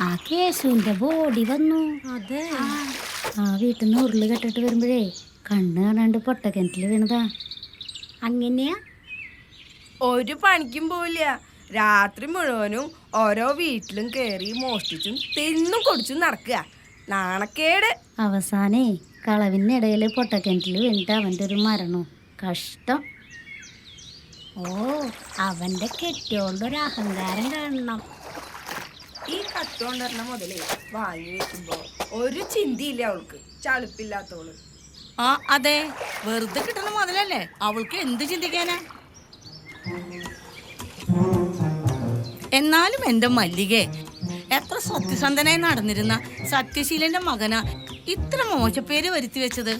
ആ കേശുവിന്റെ ബോഡി വന്നു. അതെ. ആ വീട്ടിൽ നിന്ന് ഉരുളി കെട്ടിട്ട് വരുമ്പോഴേ കണ്ണ് കാണാണ്ട് പൊട്ടക്കിണറ്റിൽ വീണതാ. അങ്ങനെയാ? ഒരു പണിക്കും പോവില്ല. രാത്രി മുഴുവനും ഓരോ വീട്ടിലും കയറി മോഷ്ടിച്ചും തിന്നും കൊടിച്ചും നടക്കുക. നാണക്കേട്. അവസാനേ കളവിനിടയിൽ പൊട്ടക്കിണറ്റിൽ വീണിട്ട് അവന്റെ ഒരു മരണം കഷ്ടം. ഓ അവന്റെ കെട്ടിയോണ്ടൊരു അഹങ്കാരം കാണണം. ഈ കട്ടുകൊണ്ടിരുന്ന മുതലേ വാങ്ങി വെക്കുമ്പോ ഒരു ചിന്തിയില്ല അവൾക്ക്. ചളുപ്പില്ലാത്തോൾ. ആ അതെ. വെറുതെ കിട്ടുന്ന മുതലല്ലേ? അവൾക്ക് എന്ത് ചിന്തിക്കാനാ? എന്നാലും എന്റെ മല്ലികെ എത്ര സത്യസന്ധനായി നടന്നിരുന്ന സത്യശീലന്റെ മകനാ ഇത്ര മോശപ്പേര് വരുത്തി വെച്ചത്?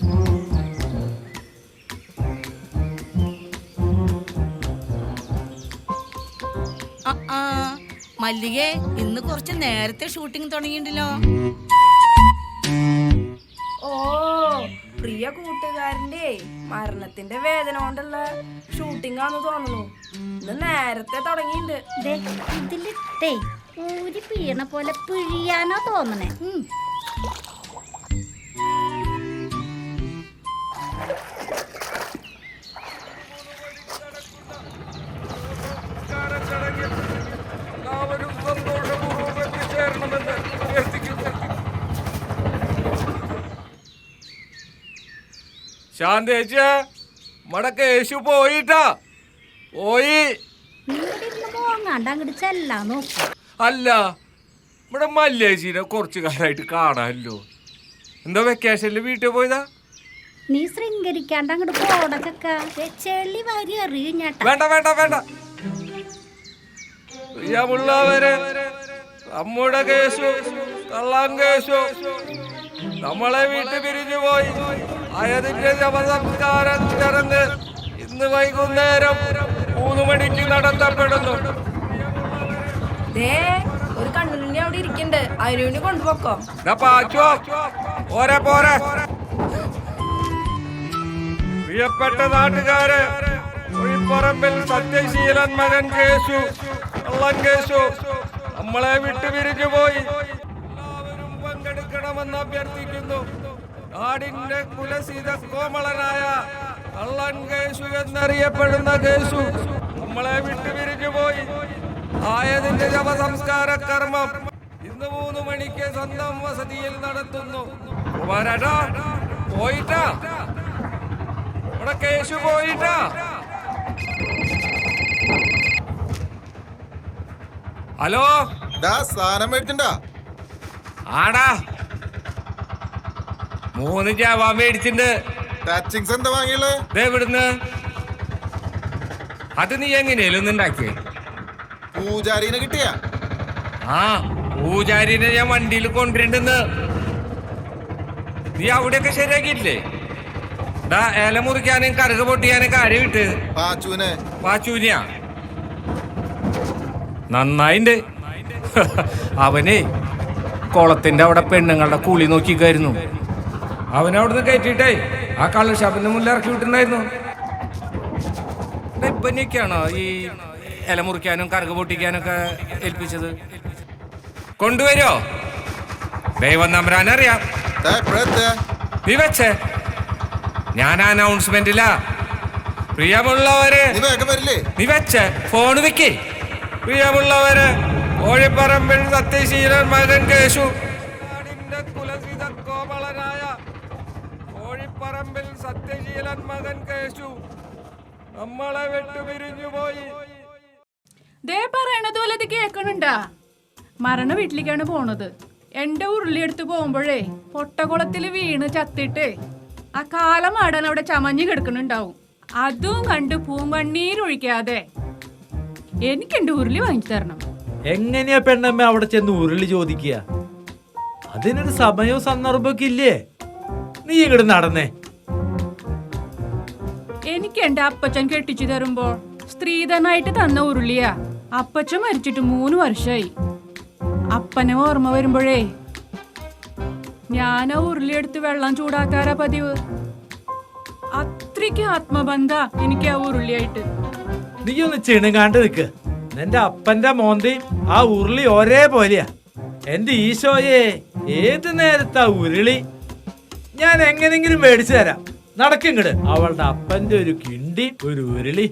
മല്ലികെ ഇന്ന് കുറച്ച് നേരത്തെ ഷൂട്ടിംഗ് തുടങ്ങിയിട്ടുണ്ടല്ലോ. ഓ പ്രിയ കൂട്ടുകാരന്റെ മരണത്തിന്റെ വേദന കൊണ്ടുള്ള ഷൂട്ടിംഗ് ആണെന്ന് തോന്നുന്നു. ഇന്ന് നേരത്തെ തുടങ്ങിയിട്ടുണ്ട്. ദേ, ഇതിലിട്ടേ ഊരി പീണ പോലെ പിഴിയാനോ തോന്നണേ. ശാന്തേച്ച മടക്ക യേശു പോയിട്ടാ. പോയി. അല്ല ഇവിടെ മല്ലേശീനെ കുറച്ചു കാലമായിട്ട് കാണാമല്ലോ എന്താ വെക്കേഷനിൽ വീട്ടിൽ പോയതാ? നീ ശൃംഗരിക്കാണ്ട് അങ്ങോട്ട് പോട ചക്ക. ചെളി വാരി എറിയുഞ്ഞാട്ട. വേണ്ട വേണ്ട വേണ്ട. പ്രിയമുള്ളവരെ നമ്മുടെ കേസു കള്ളാം കേസു നമ്മളെ വീട്ടിൽ പിരിഞ്ഞു പോയി. അയതിന്റെ ശവസംസ്കാരം ചടങ്ങ് ഇന്ന് വൈകുന്നേരം മൂന്ന് മണിക്ക് നടത്തപ്പെടുന്നു. ഒരു കണ്ണുണ്ണി അവിടെ ഇരിക്കണ്ട്. അതിനുവേണ്ടി കൊണ്ടുപോക്കോ. പോരെ പോരെ. പ്രിയപ്പെട്ട നാട്ടുകാരെ ഒഴിപ്പറമ്പിൽ സത്യശീലൻ മകൻ കേശു കള്ളൻ കേസു നമ്മളെ വിട്ടുപിരിഞ്ഞു പോയി എല്ലാവരും പങ്കെടുക്കണമെന്ന് അഭ്യർത്ഥിക്കുന്നു. നാടിന്റെ കുലസീത കോമളനായ കള്ളൻ കേസു എന്നറിയപ്പെടുന്ന കേസു നമ്മളെ വിട്ടു പിരിഞ്ഞു പോയി ആയതിന്റെ ശവസംസ്കാര കർമ്മം ഇന്ന് മൂന്ന് മണിക്ക് സ്വന്തം വസതിയിൽ നടത്തുന്നു. കുമാരേട്ടാ പോയിട്ടാ. ഇവിടെ കേശു പോയിട്ടാ. ഹലോ? സാധനം മേടിച്ചിണ്ടാ? ആടാ. മൂന്ന് ജാവാ മേടിച്ചിട്ടുണ്ട് ടച്ചിങ്സ് എന്താ വാങ്ങിയുള്ളത് ദേ ഇവിടുന്ന്. അത് നീ എങ്ങനെയല്ലോ ഒന്നുണ്ടാക്കിയേ പൂജാരിനെ കിട്ടിയാ? ആ പൂജാരിനെ ഞാൻ വണ്ടിയിൽ കൊണ്ടുവരണ്ടെന്ന് നീ അവിടെയൊക്കെ ശരിയാക്കിയില്ലേ ഡാ ഇല മുറിക്കാനും കറുക പൊട്ടിക്കാനും കാര്യം വിട്ട് പാച്ചൂനെ പാച്ചൂനിയാ നന്നായിണ്ട്. അവനെ കുളത്തിന്റെ അവിടെ പെണ്ണുങ്ങളുടെ കുളി നോക്കിക്കായിരുന്നു. അവനവിടുന്ന് കയറ്റിട്ടേ ആ കള്ള് ഷാപ്പിന്റെ മുന്നിൽ ഇറക്കി വിട്ടിട്ടുണ്ടായിരുന്നു. ഇപ്പനെയൊക്കെയാണോ ഈ ഇല മുറിക്കാനും കറുക പൊട്ടിക്കാനൊക്കെ ഏൽപ്പിച്ചത്? കൊണ്ടുവരോ? ദൈവം നമ്പരാനറിയാം നീ വെച്ചേ. ഞാൻ അനൗൺസ്മെന്റിലാ പ്രിയമുള്ളവര് നീ വെച്ചേ. ഫോൺ വെക്കേ. പ്രിയമുള്ളവര് കോഴിപ്പറമ്പിൽ സത്യശീലൻ മകൻ കേശു നാടിന്റെ കുലസിത കോമളനായ ഓഴിപ്പറമ്പിൽ സത്യശീലൻ മകൻ കേശു നമ്മളെ വിട്ടുപിരിഞ്ഞു പോയി. ദേ പറയണത് പോലെ ഇത് കേക്കണുണ്ടാ മരണ വീട്ടിലേക്കാണ് പോണത്. എന്റെ ഉരുളിയെടുത്ത് പോകുമ്പോഴേ പൊട്ടകുളത്തിൽ വീണ് ചത്തിട്ട് ആ കാലമാടൻ അവിടെ ചമഞ്ഞു കിടക്കണുണ്ടാവും. അതും കണ്ട് പൂങ്കണ്ണീരൊഴിക്കാതെ എനിക്ക് എന്റെ ഉരുളി വാങ്ങിച്ചു തരണം. എങ്ങനെയാ പെണ്ണമ്മ അവിടെ ചെന്ന് ഉരുളി ചോദിക്കുക? അതിനൊരു സമയവും സന്ദർഭമൊക്കെ ഇല്ലേ? നീ ഇങ്ങോട്ട് നടന്നേ. എനിക്ക് എന്റെ അപ്പച്ചൻ കെട്ടിച്ചു തരുമ്പോ സ്ത്രീധനായിട്ട് തന്ന ഉരുളിയാ. അപ്പച്ചൻ മരിച്ചിട്ട് മൂന്ന് വർഷമായി അപ്പനെ ഓർമ്മ വരുമ്പോഴേ ഞാൻ ഉരുളിയെടുത്ത് വെള്ളം ചൂടാക്കാറാ പതിവ്. അത്രയ്ക്ക് ആത്മബന്ധ എനിക്ക് ആ ഉരുളിയായിട്ട്. നീ ഒന്ന് ചിണുങ്ങാണ്ട് നിൽക്ക് നിന്റെ അപ്പന്റെ മോന്തി ആ ഉരുളി ഒരേപോലെയാ. എന്റെ ഈശോയെ ഏത് നേരത്താ ഉരുളി? ഞാൻ എങ്ങനെങ്കിലും മേടിച്ചു തരാം. നടക്കിങ്ങട് അവളുടെ അപ്പന്റെ ഒരു കിണ്ടി ഒരു ഉരുളി.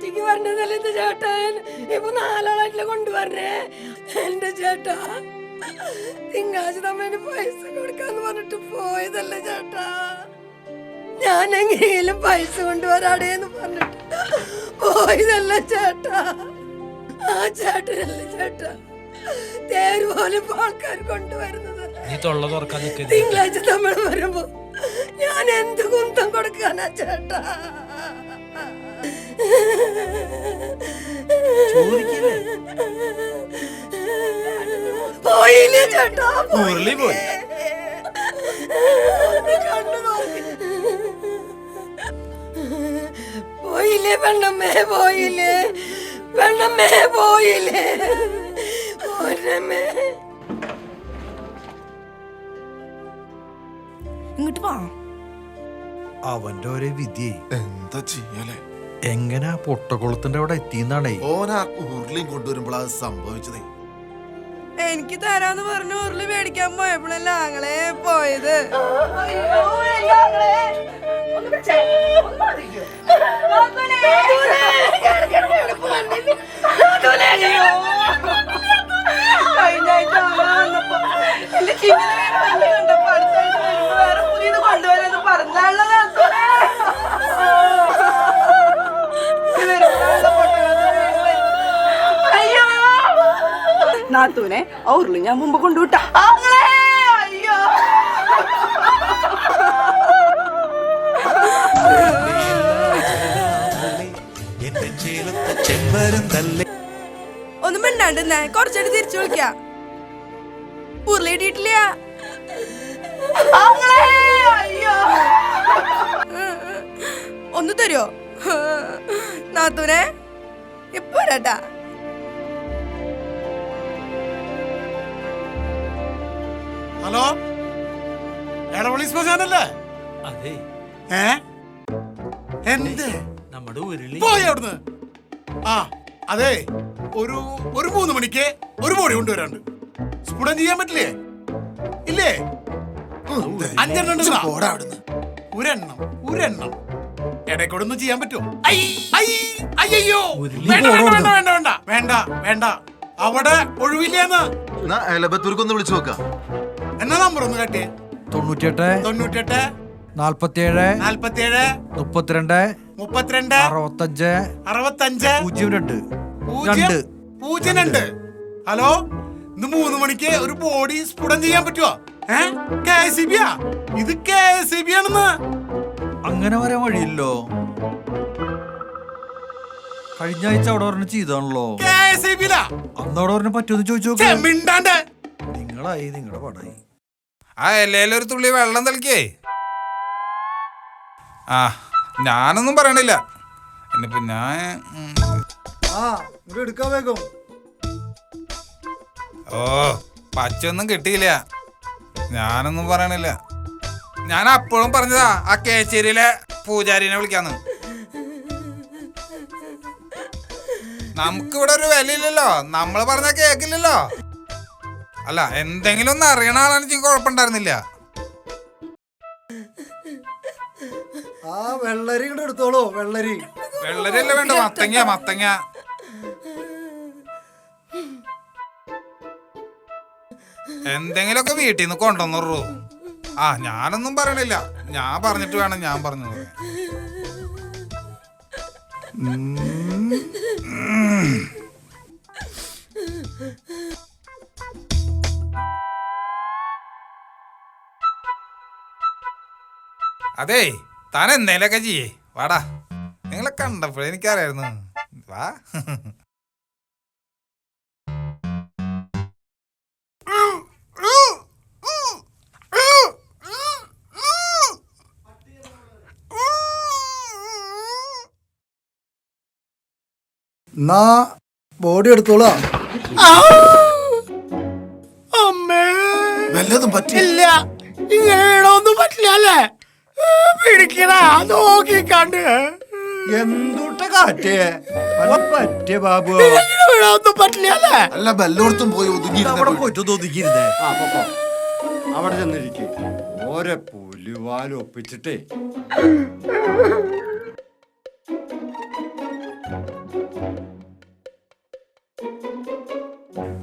ഒറ്റയ്ക്ക് വരണ്ടതല്ല എന്റെ ചേട്ടൻ ഇപ്പൊ നാലാളായിട്ടില്ല കൊണ്ടുവരണേ? എന്റെ ചേട്ടാ തിങ്കളാഴ്ച തമ്മേന് പൈസ കൊടുക്കാന്ന് പറഞ്ഞിട്ട് പോയതല്ല ചേട്ടാ. ഞാൻ എങ്ങനെയും പൈസ കൊണ്ടുവരാടേന്ന് പറഞ്ഞിട്ട് പോയതല്ല ചേട്ടാ. ആ ചേട്ടനല്ല ചേട്ടാ. തേര് പോലെ ആൾക്കാർ കൊണ്ടുവരുന്നത്. തിങ്കളാഴ്ച നമ്മൾ വരുമ്പോ ഞാൻ എന്ത് കുന്തം കൊടുക്കാനാ ചേട്ടാ? പോയില്ലേ ചേട്ടാ ഉരുളി പോയി. പോയില്ലേ. പെണ്ണമ്മേ പോയില്ലേ. പെണ്ണമ്മേ പോയില്ലേ. പൊന്നമ്മേ ഇങ്ങോട്ട് വാ. അവന്റെ ഒരേ വിധി എന്താ ചെയ്യലേ? എങ്ങനെ പൊട്ടക്കുളത്തിന്റെ അവിടെ എത്തിയെന്നാണേ? ഓനാ ഉരുളിയും കൊണ്ടുവരുമ്പോൾ അത് സംഭവിച്ചതേ. എനിക്ക് തരാന്ന് പറഞ്ഞു ഉരുളി മേടിക്കാൻ പോയപ്പോഴല്ല ആങ്ങളെ പോയത്. കഴിഞ്ഞ ആഴ്ച ആങ്ങളെ വന്നപ്പോ എന്റെ ചിങ്ങനെ കണ്ടപ്പോ അടുത്ത ആഴ്ച വേറെ പുതിയത് കൊണ്ടുവരാന്ന് പറഞ്ഞാണല്ലോ ആ ഉരുളി ഞാൻ മുമ്പ് കൊണ്ടുവിട്ട. അയ്യോ. ഒന്നും മിണ്ടാണ്ട് കുറച്ചായിട്ട് തിരിച്ചു വിളിക്കാം. ഉരുളി ഇട്ടിട്ടില്ല ഒന്ന് തരുമോ നാത്തൂനെ എപ്പോരാട്ടാ വരാട്ടാ? ഹലോ? എടവളി ശ്മശാനല്ലേ അതെ. ഏ? എന്ത്? നമ്മുടെ ഉരുളി. പോയി അവിടുന്ന്. ആ അതെ. ഒരു ഒരു മൂന്ന് മണിക്ക് ഒരു ബോഡി കൊണ്ടുവരാണ്ട് സ്ഫുടം ചെയ്യാൻ പറ്റില്ലേ? ഇല്ലേ? അഞ്ചെണ്ണം ഉണ്ട്. പോടാ അവിടുന്ന്. ഒരെണ്ണം ഒരെണ്ണം. ഇടയ്ക്കൂടെ ഒന്നും ചെയ്യാൻ പറ്റുമോ? ഐ ഐ അയ്യോ ഉരുളി വേണ്ട വേണ്ട വേണ്ട വേണ്ട വേണ്ട വേണ്ട വേണ്ട. അവിടെ ഒഴിവില്ലേന്ന് എന്നാ. എലബത്തൂർക്ക് ഒന്ന് വിളിച്ചു നോക്കാം. എന്നാ നമ്പർ ഒന്ന് കേട്ടേ തൊണ്ണൂറ്റിയെട്ട് തൊണ്ണൂറ്റിയെട്ട് നാൽപ്പത്തിയേഴ് നാൽപ്പത്തിയേഴ് മുപ്പത്തിരണ്ട് മുപ്പത്തിരണ്ട് അറുപത്തഞ്ച് അറുപത്തഞ്ച് പൂജ്യം രണ്ട്. രണ്ട്. പൂജ്യം രണ്ട്. ഹലോ? ഇന്ന് മൂന്ന് മണിക്ക് ഒരു ബോഡി സ്ഫുടം ചെയ്യാൻ പറ്റുമോ കെ ഇത് കെ സി ബി ആണെന്ന്. അങ്ങനെ വരാൻ വഴിയില്ലോ. കഴിഞ്ഞ ആഴ്ച അവിടെ ഒരെണ്ണം ചെയ്താണല്ലോ അന്ന് അവിടെ പറഞ്ഞ പറ്റുമെന്ന് ചോദിച്ചു നോക്കാം. നിങ്ങളായി നിങ്ങളുടെ പടായി ആ എല്ലയിലൊരു തുള്ളി വെള്ളം തളിക്കേ ആ ഞാനൊന്നും പറയണില്ല. എന്നിപ്പോ ഞാൻ ഓ പച്ചൊന്നും കിട്ടിയില്ല. ഞാനൊന്നും പറയണില്ല. ഞാൻ അപ്പോഴും പറഞ്ഞതാ ആ കേച്ചേരിയിലെ പൂജാരിനെ വിളിക്കാന്ന്. നമുക്കിവിടെ ഒരു വിലയില്ലല്ലോ. നമ്മൾ പറഞ്ഞ കേക്കില്ലല്ലോ. അല്ല എന്തെങ്കിലും ഒന്ന് അറിയണ ആളാണെന്ന് കുഴപ്പമുണ്ടായിരുന്നില്ല. ആ വെള്ളരി കൂടെ എടുത്തോളൂ വെള്ളരി. വെള്ളരി അല്ല വേണ്ട മത്തങ്ങ. മത്തങ്ങ എന്തെങ്കിലുമൊക്കെ വീട്ടിൽ നിന്ന് കൊണ്ടുവന്നു ആ ഞാനൊന്നും പറയണില്ല. ഞാൻ പറഞ്ഞിട്ട് വേണം ഞാൻ പറഞ്ഞു. അതേ താൻ എന്തേലൊക്കെ ചെയ്യേ. വാടാ. നിങ്ങളെ കണ്ടപ്പോഴേ എനിക്കറിയായിരുന്നു. വാ. എന്നാ ബോഡി എടുത്തോളാം. അമ്മേ. പറ്റില്ല ഇങ്ങനെ വീണൊന്നും പറ്റില്ല അല്ലേ? പിടിക്കണ നോക്കിക്കണ്ട് എന്തുട്ട കാറ്റേ? പറ്റിയ ബാബു. ഒന്നും വീണൊന്നും പറ്റില്ല അല്ലേ? ബെല്ലോടത്തും പോയി അവിടെ പോയിട്ട് ഒതുക്കിയിരുന്നേ ആ പൊക്കോ അവിടെ ചെന്നിരിക്കെ. ഓരോ പുലിവാലും ഒപ്പിച്ചിട്ടേ.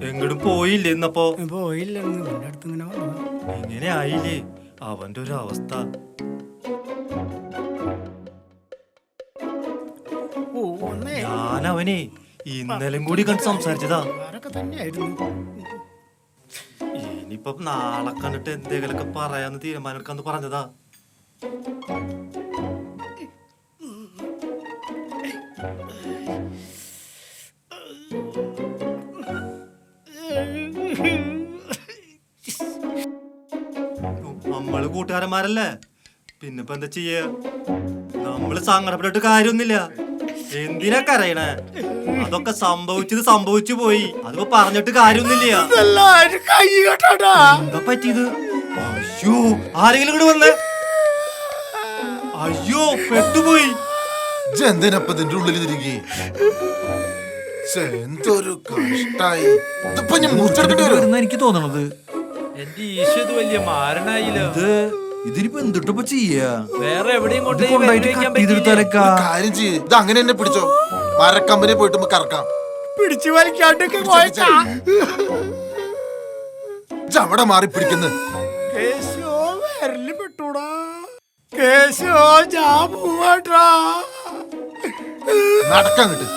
എങ്ങോട്ടും പോയില്ലേ ഇന്നപ്പോ? പോയില്ല നിന്റെ അടുത്ത് ഇങ്ങനെ വന്നതാ. ഇങ്ങനെ ആയില്ലേ? അവന്റെ ഒരു അവസ്ഥ ഞാൻ അവനെ ഇന്നലെയും കൂടി കണ്ട് സംസാരിച്ചതാ. ഇനിയിപ്പം നാളെ കണ്ടിട്ട് എന്തെങ്കിലുമൊക്കെ പറയാന്ന് തീരുമാനം പറഞ്ഞതാ. കൂട്ടുകാരന്മാരല്ലേ പിന്നെ ഇപ്പൊ എന്താ ചെയ്യ? നമ്മൾ സങ്കടപ്പെട്ടിട്ട് കാര്യമൊന്നുമില്ല. എന്തിനാ കരയണേ? അതൊക്കെ സംഭവിച്ചത് സംഭവിച്ചു പോയി. അതിപ്പോ പറഞ്ഞിട്ട് കാര്യമൊന്നുമില്ല. എല്ലാരും കൈ കെട്ടടാ. എന്താ പറ്റിയത്? അയ്യോ ആരെങ്കിലും കൂടെ വന്നേ? അയ്യോ പെട്ടുപോയി. എന്തിനപ്പതിന്റെ ഉള്ളിൽ തിരികെ? എന്തൊരു കഷ്ടായി. ഇതിപ്പോ ഞാൻ മുറിച്ചെടുക്കേണ്ടി വരും. എനിക്ക് തോന്നണത് എന്റെ ഈശോ ഇത് വലിയ മാരണായില്ല ഇത് ഇതിനിപ്പോ എന്തുട്ടപ്പോ ചെയ്യാ? വേറെ എവിടെയും ഇത് കൊണ്ടുപോയിട്ട് cut ചെയ്തെടുത്താലൊക്കെ ഒരു കാര്യം ചെയ്യ്. ഇത് അങ്ങനെ തന്നെ പിടിച്ചോ. മരക്കമ്പനി പോയിട്ട് നമുക്ക് കറക്കാം. പിടിച്ചു വലിക്കാണ്ടൊക്കെ അവിടെ മാറി പിടിക്കുന്നു. കേശോ വിരൽ പെട്ടൂടാ. കേശോ ഞാൻ പോവാട്ടാ. നടക്കാൻ കിട്ടും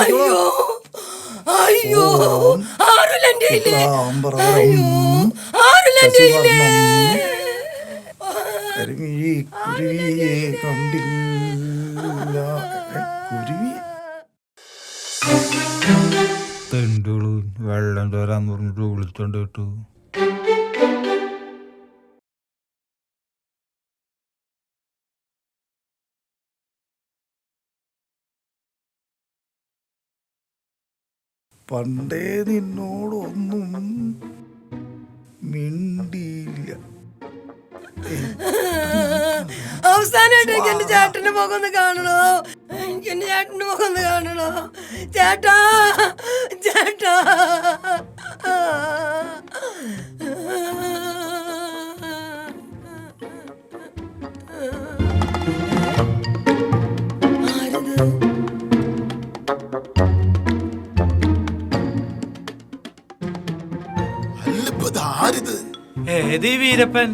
അയ്യോ അയ്യോ ആരുമില്ല എന്റെ കയ്യിൽ. അയ്യോ കയ്യിൽ. കുരുവിയെ കണ്ടില്ല. കുരുവി? വെള്ളം തോരാന്ന് പറഞ്ഞിട്ട് വിളിച്ചോണ്ട് കിട്ടു. പണ്ടേ നിന്നോടൊന്നും മിണ്ടിയില്ല. അവസാനമായിട്ട് ചേട്ടന്റെ മുഖം കാണണോ? എന്റെ ചേട്ടന്റെ മുഖം കാണണോ? ചേട്ടാ ചേട്ടാ. ആരിത് ഏത് ഈ വീരപ്പൻ?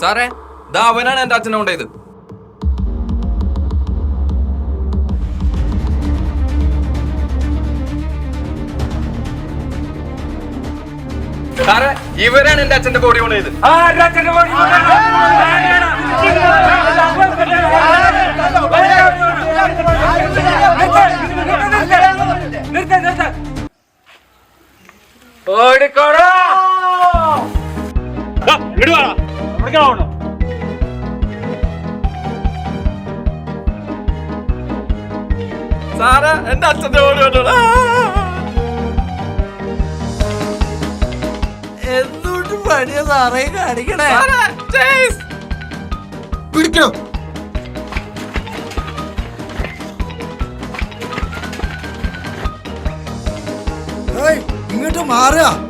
സാറേ ദാ അവനാണ് എന്റെ അച്ഛനെ കൊണ്ടത് സാറേ ഇവരാണ് എന്റെ അച്ഛന്റെ ബോഡി കൊണ്ടുപോയത് ഓടിക്കോടാ. സാറേ എന്റെ അച്ഛന്റെ ബോഡി കൊണ്ടുപോടാ സാറേ കാണിക്കണേ പിടിക്കണം. ഇങ്ങോട്ട് മാറുക.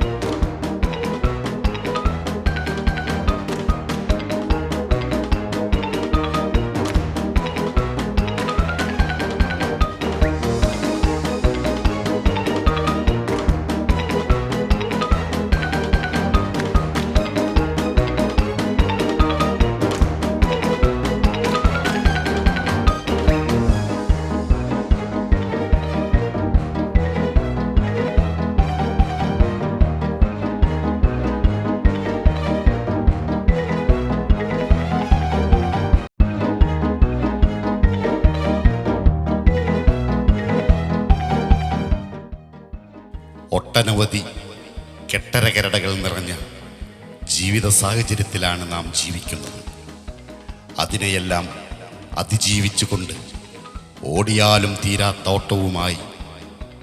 ഒട്ടനവധി കെട്ടരകരടകൾ നിറഞ്ഞ ജീവിത സാഹചര്യത്തിലാണ് നാം ജീവിക്കുന്നത്. അതിനെയെല്ലാം അതിജീവിച്ചുകൊണ്ട് ഓടിയാലും തീരാത്ത ഓട്ടവുമായി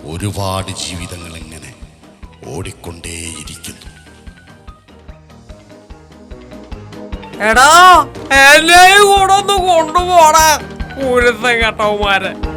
ഒരുപാട് ജീവിതങ്ങൾ ഇങ്ങനെ ഓടിക്കൊണ്ടേയിരിക്കുന്നു. എടാ എന്നെയും കൂടെ ഒന്ന് കൊണ്ടുപോടാ കേട്ടവന്മാരെ.